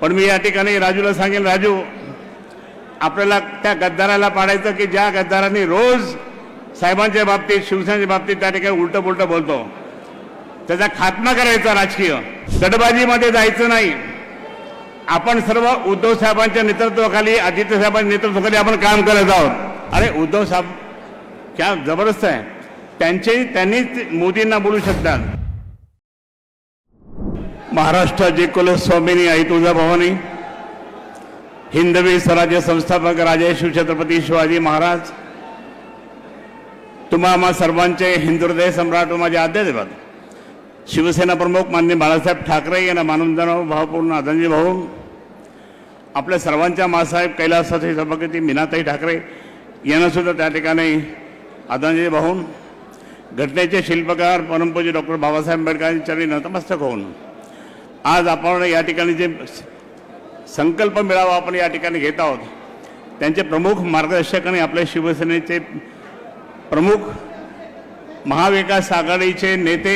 पण मी या ठिकाणी राजूला सांगेन राजू आपल्याला त्या गद्दाराला पाडायचं की ज्या गद्दारांनी रोज साहेबांच्या बाबतीत शिवसेनेच्या बाबतीत त्या ठिकाणी उलटं पुलटं बोलतो? त्याचा खात्मा करायचा राजकीय. गटबाजीमध्ये जायचं नाही. आपण सर्व उद्धव साहेबांच्या नेतृत्वाखाली आदित्य साहेबांच्या नेतृत्वाखाली आपण काम करत आहोत. अरे उद्धव साहेब क्या जबरदस्त आहे. त्यांचे त्यांनीच मोदींना बोलू शकतात. महाराष्ट्राची कुलस्वामिनी आई तुळजाभवानी हिंदवी स्वराज्य संस्थापक राजे शिवछत्रपती शिवाजी महाराज तुम्हा आम्हा सर्वांचे हिंदुहृदय सम्राट माझे आद्यदेवत शिवसेना प्रमुख मान्य बाळासाहेब ठाकरे यांना मानवंदनाव भावपूर्ण आदरणीय भाऊ आपल्या सर्वांच्या मासाहेब कैलासाची सभापती मीनाताई ठाकरे यांनासुद्धा त्या ठिकाणी आदरणीय भाऊन घटनेचे शिल्पकार परमपूजी डॉक्टर बाबासाहेब आंबेडकरांच्या नतमस्तक होऊन आज आपण या ठिकाणी जे संकल्प मिळावा आपण या ठिकाणी घेत आहोत त्यांचे प्रमुख मार्गदर्शक आणि आपल्या शिवसेनेचे प्रमुख महाविकास आघाडीचे नेते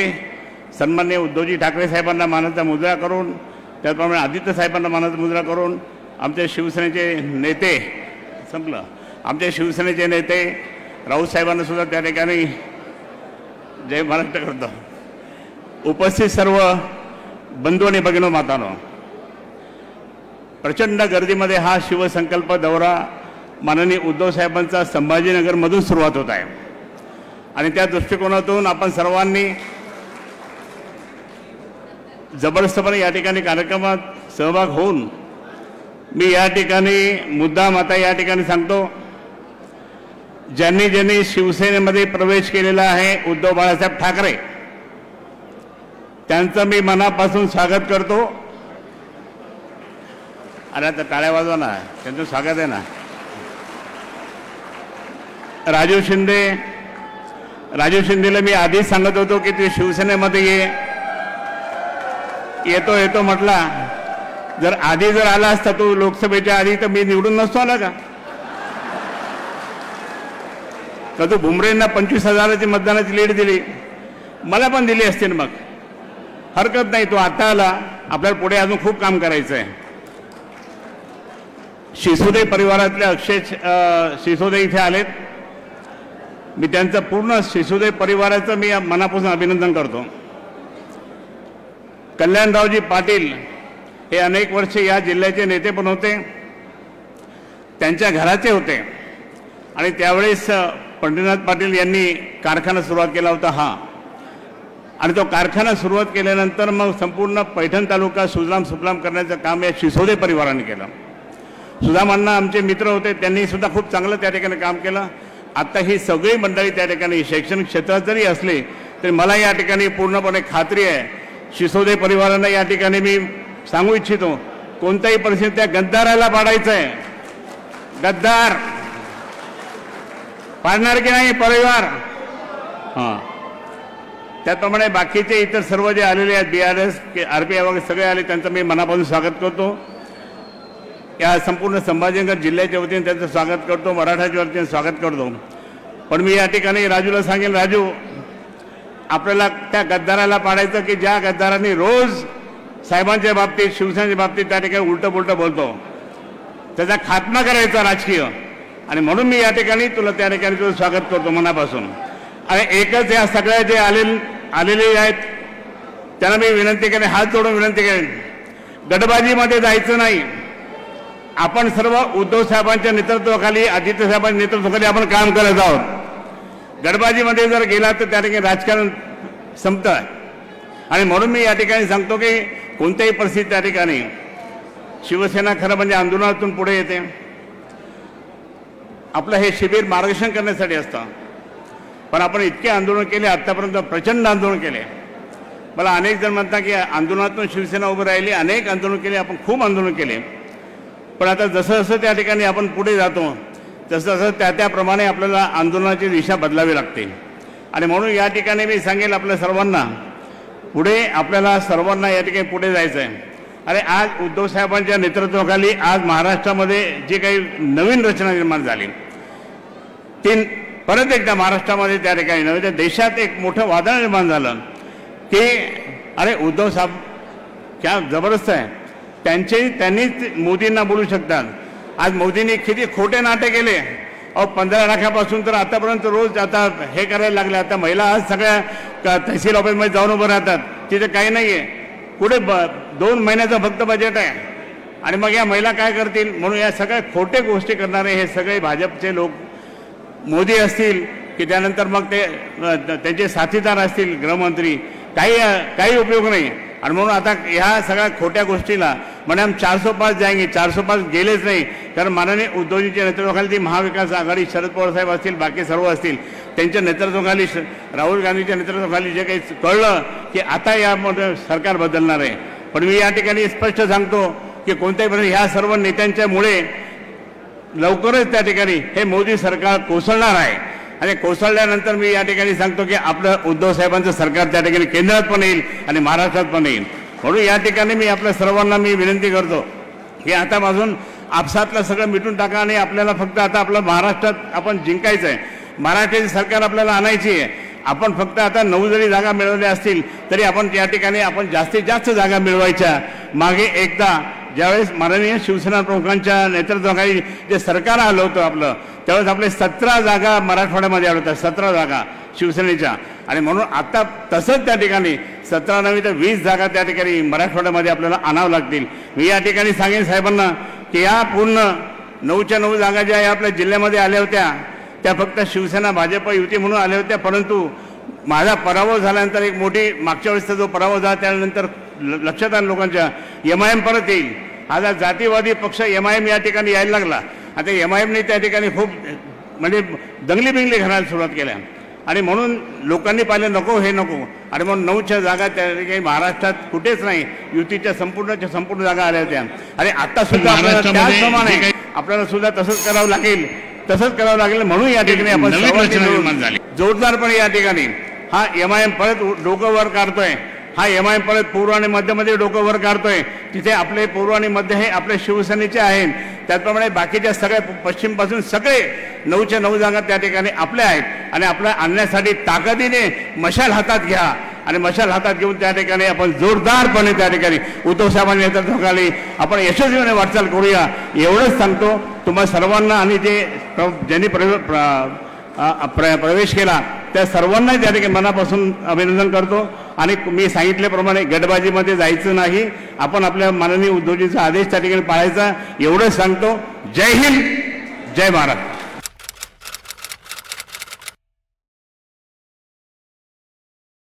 सन्मान्य उद्धवजी ठाकरे साहेबांना मानाचा मुजरा करून त्याचप्रमाणे आदित्य साहेबांना मानाचा मुजरा करून आमच्या शिवसेनेचे नेते संपलं. आमच्या शिवसेनेचे नेते राऊत साहेबांना सुद्धा त्या ठिकाणी जय महाराष्ट्र करतो. उपस्थित सर्व बंधू आणि भगिनो मातानो प्रचंड गर्दीमध्ये हा शिवसंकल्प दौरा माननीय उद्धव साहेबांचा संभाजीनगरमधून सुरुवात होत आहे आणि त्या दृष्टिकोनातून आपण सर्वांनी जबरदस्तपणे या ठिकाणी कार्यक्रमात सहभाग होऊन मी या ठिकाणी मुद्दाम आता या ठिकाणी सांगतो ज्यांनी ज्यांनी शिवसेनेमध्ये प्रवेश केलेला आहे उद्धव बाळासाहेब ठाकरे त्यांचं मी मनापासून स्वागत करतो. अरे आता टाळ्या वाजवा ना. त्यांचं स्वागत आहे ना. राजू शिंदे राजू शिंदेला मी आधीच सांगत होतो की ते शिवसेनेमध्ये ये. येतो येतो म्हटला. जर आधी जर आला असता तो लोकसभेच्या आधी तर मी निवडून नसतो आला का? का तो भुमरेंना पंचवीस हजाराची मतदानाची लीड दिली. मला पण दिली असते ना मग. हरकत नाही तो आता आला. आपल्याला पुढे अजून खूप काम करायचं आहे शिसोदे परिवारातले अक्षय शिसोदे इथे आलेत. मी त्यांचं पूर्ण शिसोदे परिवाराचं मी मनापासून अभिनंदन करतो. कल्याणरावजी पाटील हे अनेक वर्षे या जिल्ह्याचे नेते पण होते. त्यांच्या घराचे होते. आणि त्यावेळेस पंढरीनाथ पाटील यांनी कारखाना सुरुवात केला होता. हा. आणि तो कारखाना सुरुवात केल्यानंतर मग संपूर्ण पैठण तालुका सुजलाम सुफलाम करण्याचं काम या शिसोदे परिवाराने केलं. सुदामांना आमचे मित्र होते त्यांनी सुद्धा खूप चांगलं त्या ठिकाणी काम केलं. आता ही सगळी मंडळी त्या ठिकाणी शैक्षणिक क्षेत्रात जरी असली तरी मला या ठिकाणी पूर्णपणे खात्री आहे. शिसोदे परिवारांना या ठिकाणी मी सांगू इच्छितो कोणत्याही परिस्थितीत त्या गद्दाराला पाडायचं आहे गद्दार! पाडणार की नाही परिवार? हां. त्याचप्रमाणे बाकीचे इतर सर्व जे आलेले आहेत B R S R P I वगैरे सगळे आले त्यांचं मी मनापासून स्वागत करतो. या संपूर्ण संभाजीनगर जिल्ह्याच्या वतीने त्यांचं स्वागत करतो मराठाच्या वतीने स्वागत करतो. पण मी या ठिकाणी राजूला सांगेन राजू आपल्याला त्या गद्दाराला पाडायचं की ज्या गद्दारांनी रोज साहेबांच्या बाबतीत शिवसेनेच्या बाबतीत त्या ठिकाणी उलटं पुलटं बोलतो. त्याचा खात्मा करायचा राजकीय. आणि म्हणून मी या ठिकाणी तुला त्या ठिकाणी तुझं स्वागत करतो मनापासून. आणि एकच या सगळ्या जे आले आलेले आहेत. त्यांना मी विनंती करेन हात जोडून विनंती करेन गटबाजीमध्ये जायचं नाही. आपण सर्व उद्धव साहेबांच्या नेतृत्वाखाली आदित्य साहेबांच्या नेतृत्वाखाली आपण काम करत आहोत. गटबाजीमध्ये जर गेला तर त्या ठिकाणी राजकारण संपतं आणि म्हणून मी या ठिकाणी सांगतो की कोणत्याही परिस्थितीत त्या ठिकाणी शिवसेना खरं म्हणजे आंदोलनातून पुढे येते. आपलं हे शिबिर मार्गदर्शन करण्यासाठी असतं. पण आपण इतके आंदोलन केले आत्तापर्यंत प्रचंड आंदोलन केले. मला अनेक जण म्हणतात की आंदोलनातून शिवसेना उभी राहिली अनेक आंदोलन केले आपण खूप आंदोलन केले. पण आता जसं जसं त्या ठिकाणी आपण पुढे जातो तसं तसं त्या त्याप्रमाणे आपल्याला आंदोलनाची दिशा बदलावी लागते. आणि म्हणून या ठिकाणी मी सांगेल आपल्या सर्वांना पुढे आपल्याला सर्वांना या ठिकाणी पुढे जायचं आहे अरे आज उद्धव साहेबांच्या नेतृत्वाखाली आज महाराष्ट्रामध्ये जी काही नवीन रचना निर्माण झाली ती परत एकदा महाराष्ट्रामध्ये त्या ठिकाणी नव्हे तर देशात एक मोठं वादळ निर्माण झालं की अरे उद्धव साहेब क्या जबरदस्त आहे. त्यांचे त्यांनीच मोदींना बोलू शकतात. आज मोदींनी किती खोटे नाटे केले. अहो पंधरा लाखापासून तर आतापर्यंत रोज आता हे करायला लागले. आता महिला आज सगळ्या तहसील ऑफिसमध्ये जाऊन उभं राहतात. तिथे काही नाही आहे पुढे ब दोन महिन्याचं फक्त बजेट आहे. आणि मग या महिला काय करतील? म्हणून या सगळ्या खोटे गोष्टी करणारे हे सगळे भाजपचे लोक मोदी असतील की त्यानंतर मग ते त्यांचे साथीदार असतील गृहमंत्री काही काही उपयोग नाही आणि म्हणून आता ह्या सगळ्या खोट्या गोष्टीला म्हणे हम चारसो पाच जायंगे चारसो पाच गेलेच नाही. कारण माननीय उद्धवजींच्या नेतृत्वाखाली ती महाविकास आघाडी शरद पवार साहेब असतील बाकी सर्व असतील त्यांच्या नेतृत्वाखाली श- राहुल गांधीच्या नेतृत्वाखाली जे काही कळलं की आता यामध्ये सरकार बदलणार आहे. पण मी या ठिकाणी स्पष्ट सांगतो की कोणत्याही प्रकारे ह्या सर्व नेत्यांच्यामुळे लवकरच त्या ठिकाणी हे मोदी सरकार कोसळणार आहे. आणि कोसळल्यानंतर मी या ठिकाणी सांगतो की आपलं उद्धव साहेबांचं सरकार त्या ठिकाणी केंद्रात पण येईल आणि महाराष्ट्रात पण येईल. म्हणून या ठिकाणी मी आपल्या सर्वांना मी विनंती करतो की आतापासून आपसातलं सगळं मिटून टाका आणि आपल्याला फक्त आता आपलं महाराष्ट्रात आपण जिंकायचं आहे. महाराष्ट्राची सरकार आपल्याला आणायची आहे. आपण फक्त आता नऊ जरी जागा मिळवल्या असतील तरी आपण या ठिकाणी आपण जास्तीत जास्त जागा मिळवायच्या. मागे एकदा ज्यावेळेस माननीय शिवसेना प्रमुखांच्या नेतृत्वाखाली जे सरकार आलं होतं आपलं त्यावेळेस आपले सतरा जागा मराठवाड्यामध्ये आल्या होत्या सतरा जागा शिवसेनेच्या. आणि म्हणून आता तसंच त्या ठिकाणी सतरा नव्हे तर वीस जागा त्या ठिकाणी मराठवाड्यामध्ये आपल्याला आणावं लागतील. मी या ठिकाणी सांगेन साहेबांना की या पूर्ण नऊच्या नऊ जागा ज्या या आपल्या जिल्ह्यामध्ये आल्या होत्या त्या फक्त शिवसेना भाजप युती म्हणून आल्या होत्या परंतु माझा पराभव झाल्यानंतर एक मोठी मागच्या वेळेसचा जो पराभव झाला त्यानंतर लक्षात आलं लोकांच्या. एम आय एम परत येईल. हा जर जातीवादी पक्ष एम आय एम या ठिकाणी यायला लागला आता एम आय एमने त्या ठिकाणी खूप म्हणजे दंगली बिंगली घालायला सुरुवात केल्या. आणि म्हणून लोकांनी पाहिलं नको हे नको. आणि म्हणून नऊच्या जागा त्या ठिकाणी महाराष्ट्रात कुठेच नाही. युतीच्या संपूर्णच्या संपूर्ण जागा आल्या होत्या. आणि आता सुद्धा त्याचप्रमाणे आपल्याला सुद्धा तसंच करावं लागेल. तसंच करावं लागेल म्हणून या ठिकाणी आपण. जोरदारपणे या ठिकाणी हा एम आय एम परत डोकं वर काढतोय. हा एम आय परत पूर्व आणि मध्यमध्ये डोकं वर काढतोय. तिथे आपले पूर्व आणि मध्य हे आपले शिवसेनेचे आहेत. त्याचप्रमाणे बाकीच्या सगळ्या पश्चिमपासून सगळे नऊच्या नऊ जागा त्या ठिकाणी आपल्या आहेत. आणि आपल्या आणण्यासाठी ताकदीने मशाल हातात घ्या. आणि मशाल हातात घेऊन त्या ठिकाणी आपण जोरदारपणे त्या ठिकाणी उद्धव साहेबांनी नेतृत्वाखाली आपण यशस्वीपणे वाटचाल करूया. एवढंच सांगतो. तुम्हा सर्वांना आणि जे ज्यांनी प्रवे- प्र- प्र- प्रवेश केला त्या सर्वांना त्या ठिकाणी मनापासून अभिनंदन करतो. आणि मी सांगितल्याप्रमाणे गटबाजीमध्ये जायचं नाही. आपण आपल्या माननीय उद्धवजीचा आदेश त्या ठिकाणी पाळायचा. एवढंच सांगतो. जय हिंद. जय महाराष्ट्र